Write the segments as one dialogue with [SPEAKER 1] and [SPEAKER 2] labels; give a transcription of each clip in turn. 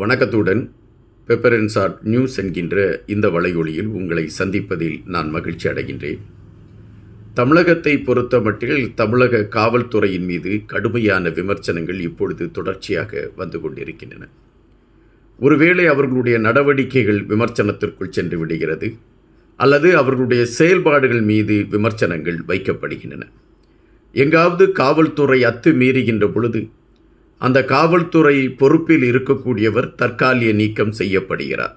[SPEAKER 1] வணக்கத்துடன் பெப்பரன்சாட் நியூஸ் என்கின்ற இந்த வலையொலியில் உங்களை சந்திப்பதில் நான் மகிழ்ச்சி அடைகின்றேன் தமிழகத்தை பொறுத்த மட்டில் தமிழக காவல்துறையின் மீது கடுமையான விமர்சனங்கள் இப்பொழுது தொடர்ச்சியாக வந்து கொண்டிருக்கின்றன ஒருவேளை அவர்களுடைய நடவடிக்கைகள் விமர்சனத்திற்குள் சென்று விடுகிறது அல்லது அவர்களுடைய செயல்பாடுகள் மீது விமர்சனங்கள் வைக்கப்படுகின்றன எங்காவது காவல்துறை அத்து மீறுகின்ற பொழுது அந்த காவல்துறை பொறுப்பில் இருக்கக்கூடியவர் தற்காலிக நீக்கம் செய்யப்படுகிறார்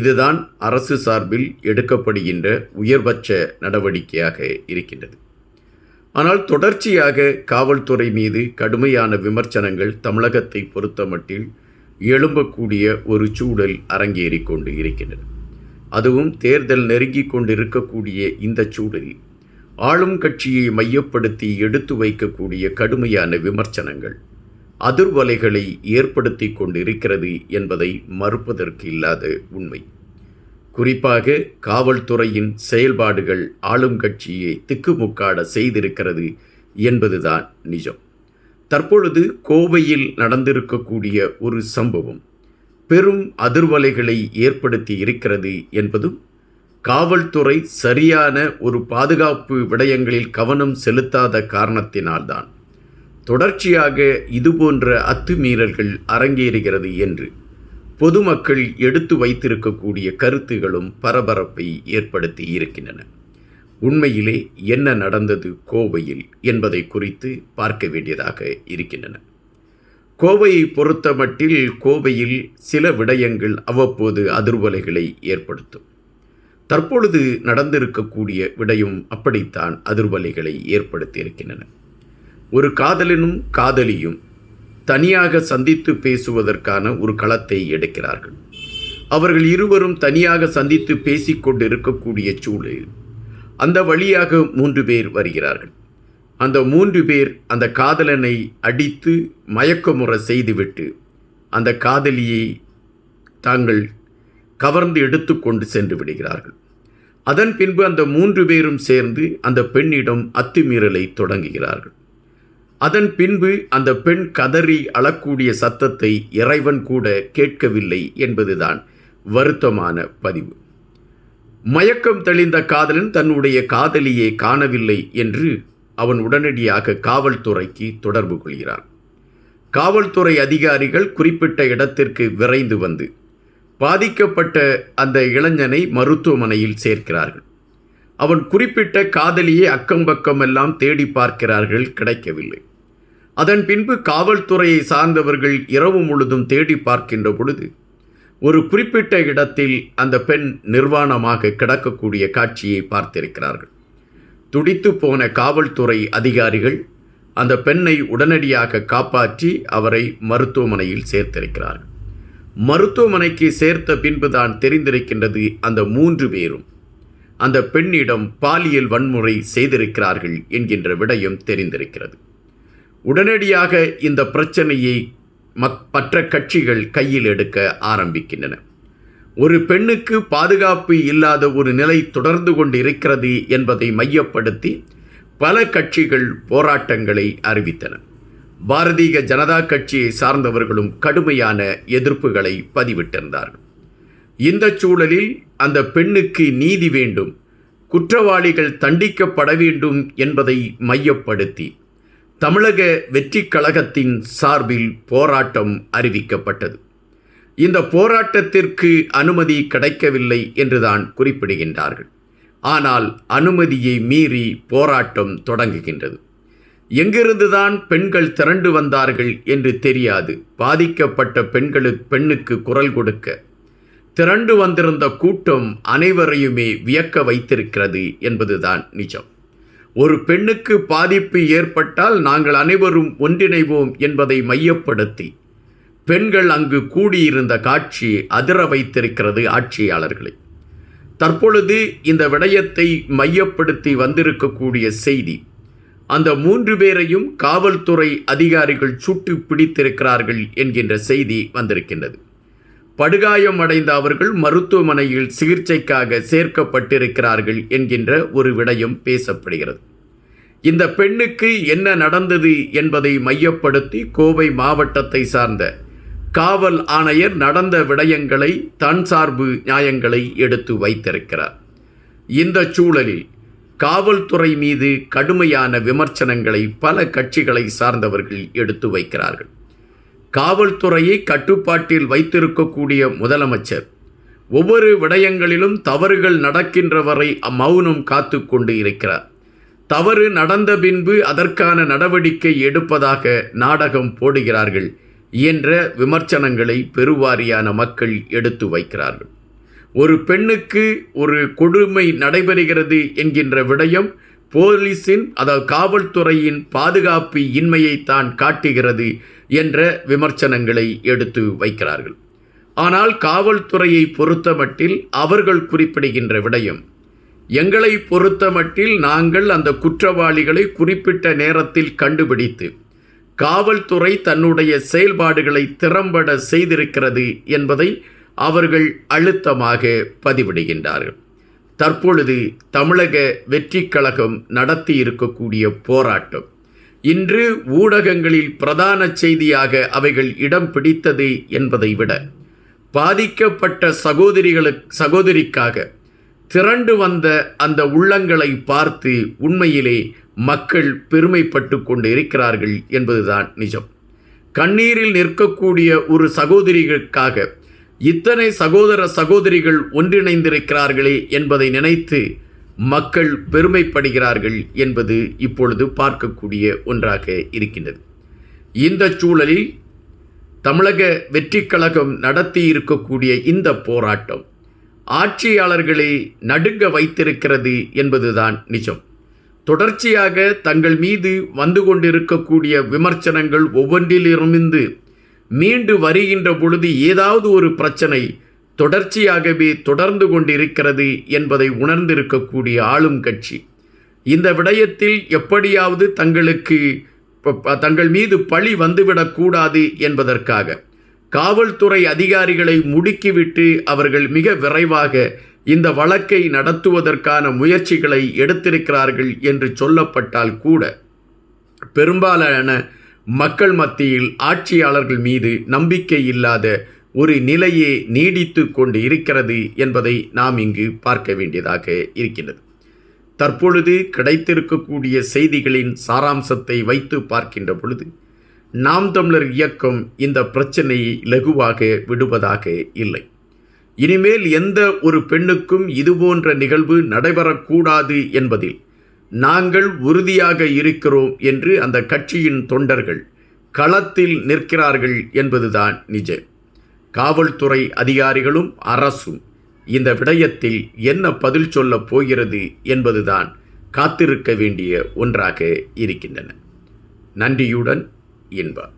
[SPEAKER 1] இதுதான் அரசு சார்பில் எடுக்கப்படுகின்ற உயர்பட்ச நடவடிக்கையாக இருக்கின்றது ஆனால் தொடர்ச்சியாக காவல்துறை மீது கடுமையான விமர்சனங்கள் தமிழகத்தை பொறுத்தமட்டில் எழும்பக்கூடிய ஒரு சூழல் அரங்கேறி கொண்டு இருக்கின்றது அதுவும் தேர்தல் நெருங்கி கொண்டு இருக்கக்கூடிய இந்த சூழலில் ஆளும் கட்சியை மையப்படுத்தி எடுத்து வைக்கக்கூடிய கடுமையான விமர்சனங்கள் அதிர்வலைகளை ஏற்படுத்தி கொண்டிருக்கிறது என்பதை மறுப்பதற்கு இல்லாத உண்மை குறிப்பாக காவல்துறையின் செயல்பாடுகள் ஆளும் கட்சியை திக்குமுக்காட செய்திருக்கிறது என்பதுதான் நிஜம் தற்பொழுது கோவையில் நடந்திருக்கக்கூடிய ஒரு சம்பவம் பெரும் அதிர்வலைகளை ஏற்படுத்தி இருக்கிறது என்பதும் காவல்துறை சரியான ஒரு பாதுகாப்பு விடயங்களில் கவனம் செலுத்தாத காரணத்தினால்தான் தொடர்ச்சியாக இதுபோன்ற அத்துமீறல்கள் அரங்கேறுகிறது என்று பொதுமக்கள் எடுத்து வைத்திருக்கக்கூடிய கருத்துகளும் பரபரப்பை ஏற்படுத்தி இருக்கின்றன உண்மையிலே என்ன நடந்தது கோவையில் என்பதை குறித்து பார்க்க வேண்டியதாக இருக்கின்றன கோவையை பொறுத்த மட்டில் கோவையில் சில விடயங்கள் அவ்வப்போது அதிர்வலைகளை ஏற்படுத்தும் தற்பொழுது நடந்திருக்கக்கூடிய விடயம் அப்படித்தான் அதிர்வலைகளை ஏற்படுத்தியிருக்கின்றன ஒரு காதலனும் காதலியும் தனியாக சந்தித்து பேசுவதற்கான ஒரு களத்தை எடுக்கிறார்கள் அவர்கள் இருவரும் தனியாக சந்தித்து பேசிக்கொண்டு இருக்கக்கூடிய சூழலில் அந்த வழியாக மூன்று பேர் வருகிறார்கள் அந்த மூன்று பேர் அந்த காதலனை அடித்து மயக்கமுறை செய்துவிட்டு அந்த காதலியை தாங்கள் கவர்ந்து எடுத்துக்கொண்டு சென்று விடுகிறார்கள் அதன் பின்பு அந்த மூன்று பேரும் சேர்ந்து அந்த பெண்ணிடம் அத்துமீறலை தொடங்குகிறார்கள் அதன் பின்பு அந்த பெண் கதறி அழக்கூடிய சத்தத்தை இறைவன் கூட கேட்கவில்லை என்பதுதான் வருத்தமான பதிவு மயக்கம் தெளிந்த காதலன் தன்னுடைய காதலியை காணவில்லை என்று அவன் உடனடியாக காவல்துறைக்கு தொடர்பு கொள்கிறான் காவல்துறை அதிகாரிகள் குறிப்பிட்ட இடத்திற்கு விரைந்து வந்து பாதிக்கப்பட்ட அந்த இளைஞனை மருத்துவமனையில் சேர்க்கிறார்கள் அவன் குறிப்பிட்ட காதலியை பக்கம் எல்லாம் தேடி பார்க்கிறார்கள் கிடைக்கவில்லை அதன் பின்பு காவல்துறையை சார்ந்தவர்கள் இரவு முழுதும் தேடி பார்க்கின்ற பொழுது ஒரு குறிப்பிட்ட இடத்தில் அந்த பெண் நிர்வாணமாக கிடக்கக்கூடிய காட்சியை பார்த்திருக்கிறார்கள் துடித்து போன காவல்துறை அதிகாரிகள் அந்த பெண்ணை உடனடியாக காப்பாற்றி அவரை மருத்துவமனையில் சேர்த்திருக்கிறார்கள் மருத்துவமனைக்கு சேர்த்த பின்புதான் தெரிந்திருக்கின்றது அந்த மூன்று பேரும் அந்த பெண்ணிடம் பாலியல் வன்முறை செய்திருக்கிறார்கள் என்கின்ற விடயம் தெரிந்திருக்கிறது உடனடியாக இந்த பிரச்சனையை மற்ற கட்சிகள் கையில் எடுக்க ஆரம்பிக்கின்றன ஒரு பெண்ணுக்கு பாதுகாப்பு இல்லாத ஒரு நிலை தொடர்ந்து கொண்டு இருக்கிறது என்பதை மையப்படுத்தி பல கட்சிகள் போராட்டங்களை அறிவித்தன பாரதீய ஜனதா கட்சியை சார்ந்தவர்களும் கடுமையான எதிர்ப்புகளை பதிவிட்டிருந்தார்கள் இந்த சூழலில் அந்த பெண்ணுக்கு நீதி வேண்டும் குற்றவாளிகள் தண்டிக்கப்பட வேண்டும் என்பதை மையப்படுத்தி தமிழக வெற்றி கழகத்தின் சார்பில் போராட்டம் அறிவிக்கப்பட்டது இந்த போராட்டத்திற்கு அனுமதி கிடைக்கவில்லை என்றுதான் குறிப்பிடுகின்றார்கள் ஆனால் அனுமதியை மீறி போராட்டம் தொடங்குகின்றது எங்கிருந்துதான் பெண்கள் திரண்டு வந்தார்கள் என்று தெரியாது பாதிக்கப்பட்ட பெண்களுக்கு பெண்ணுக்கு குரல் கொடுக்க திரண்டு வந்திருந்த கூட்டம் அனைவரையுமே வியக்க வைத்திருக்கிறது என்பதுதான் நிஜம் ஒரு பெண்ணுக்கு பாதிப்பு ஏற்பட்டால் நாங்கள் அனைவரும் ஒன்றிணைவோம் என்பதை மையப்படுத்தி பெண்கள் அங்கு கூடியிருந்த காட்சி அதிர வைத்திருக்கிறது ஆட்சியாளர்களை தற்பொழுது இந்த விடயத்தை மையப்படுத்தி வந்திருக்கக்கூடிய செய்தி அந்த மூன்று பேரையும் காவல்துறை அதிகாரிகள் சுட்டு பிடித்திருக்கிறார்கள் என்கின்ற செய்தி வந்திருக்கின்றது படுகாயம் அடைந்த அவர்கள் மருத்துவமனையில் சிகிச்சைக்காக சேர்க்கப்பட்டிருக்கிறார்கள் என்கின்ற ஒரு விடயம் பேசப்படுகிறது இந்த பெண்ணுக்கு என்ன நடந்தது என்பதை மையப்படுத்தி கோவை மாவட்டத்தை சார்ந்த காவல் ஆணையர் நடந்த விடயங்களை தன் சார்பு நியாயங்களை எடுத்து வைத்திருக்கிறார் இந்த சூழலில் காவல்துறை மீது கடுமையான விமர்சனங்களை பல கட்சிகளை சார்ந்தவர்கள் எடுத்து வைக்கிறார்கள் காவல்துறையை கட்டுப்பாட்டில் வைத்திருக்கக்கூடிய முதலமைச்சர் ஒவ்வொரு விடயங்களிலும் தவறுகள் நடக்கின்ற வரை காத்து கொண்டு இருக்கிறார் தவறு நடந்த பின்பு அதற்கான நடவடிக்கை எடுப்பதாக நாடகம் போடுகிறார்கள் என்ற விமர்சனங்களை பெருவாரியான மக்கள் எடுத்து வைக்கிறார்கள் ஒரு பெண்ணுக்கு ஒரு கொடுமை நடைபெறுகிறது என்கின்ற விடயம் போலீஸின் அதாவது காவல்துறையின் பாதுகாப்பு இன்மையை தான் காட்டுகிறது என்ற விமர்சனங்களை எடுத்து வைக்கிறார்கள் ஆனால் காவல்துறையை பொறுத்தமட்டில் அவர்கள் குறிப்பிடுகின்ற விடயம் எங்களை பொறுத்தமட்டில் நாங்கள் அந்த குற்றவாளிகளை குறிப்பிட்ட நேரத்தில் கண்டுபிடித்து காவல்துறை தன்னுடைய செயல்பாடுகளை திறம்பட செய்திருக்கிறது என்பதை அவர்கள் அழுத்தமாக பதிவிடுகின்றார்கள் தற்பொழுது தமிழக வெற்றி கழகம் நடத்தி இருக்கக்கூடிய போராட்டம் இன்று ஊடகங்களில் பிரதான செய்தியாக அவைகள் இடம் பிடித்தது என்பதை விட பாதிக்கப்பட்ட சகோதரிகளுக்கு சகோதரிக்காக திரண்டு வந்த அந்த உள்ளங்களை பார்த்து உண்மையிலே மக்கள் பெருமைப்பட்டு கொண்டு இருக்கிறார்கள் என்பதுதான் நிஜம் கண்ணீரில் நிற்கக்கூடிய ஒரு சகோதரிகளுக்காக இத்தனை சகோதர சகோதரிகள் ஒன்றிணைந்திருக்கிறார்களே என்பதை நினைத்து மக்கள் பெருமைப்படுகிறார்கள் என்பது இப்பொழுது பார்க்கக்கூடிய ஒன்றாக இருக்கின்றது இந்த சூழலில் தமிழக வெற்றிக் கழகம் நடத்தி இருக்கக்கூடிய இந்த போராட்டம் ஆட்சியாளர்களை நடுங்க வைத்திருக்கிறது என்பதுதான் நிஜம் தொடர்ச்சியாக தங்கள் மீது வந்து கொண்டிருக்கக்கூடிய விமர்சனங்கள் ஒவ்வொன்றிலிருந்து மீண்டு வருகின்ற பொழுது ஏதாவது ஒரு பிரச்சனை தொடர்ச்சியாகவே தொடர்ந்து கொண்டிருக்கிறது என்பதை உணர்ந்திருக்கக்கூடிய ஆளும் கட்சி இந்த விடயத்தில் எப்படியாவது தங்களுக்கு தங்கள் மீது பழி வந்துவிடக்கூடாது என்பதற்காக காவல்துறை அதிகாரிகளை முடுக்கிவிட்டு அவர்கள் மிக விரைவாக இந்த வழக்கை நடத்துவதற்கான முயற்சிகளை எடுத்திருக்கிறார்கள் என்று சொல்லப்பட்டால் கூட பெரும்பாலான மக்கள் மத்தியில் ஆட்சியாளர்கள் மீது நம்பிக்கை இல்லாத ஒரு நிலையே நீடித்து கொண்டு இருக்கிறது என்பதை நாம் இங்கு பார்க்க வேண்டியதாக இருக்கின்றது தற்பொழுது கிடைத்திருக்கக்கூடிய செய்திகளின் சாராம்சத்தை வைத்து பார்க்கின்ற பொழுது நாம் தமிழர் இயக்கம் இந்த பிரச்சனையை லகுவாக விடுவதாக இல்லை இனிமேல் எந்த ஒரு பெண்ணுக்கும் இதுபோன்ற நிகழ்வு நடைபெறக்கூடாது என்பதில் நாங்கள் உறுதியாக இருக்கிறோம் என்று அந்த கட்சியின் தொண்டர்கள் களத்தில் நிற்கிறார்கள் என்பதுதான் நிஜம் காவல்துறை அதிகாரிகளும் அரசும் இந்த விடயத்தில் என்ன பதில் சொல்லப் போகிறது என்பதுதான் காத்திருக்க வேண்டிய ஒன்றாக இருக்கின்றன நன்றியுடன் இன்பார்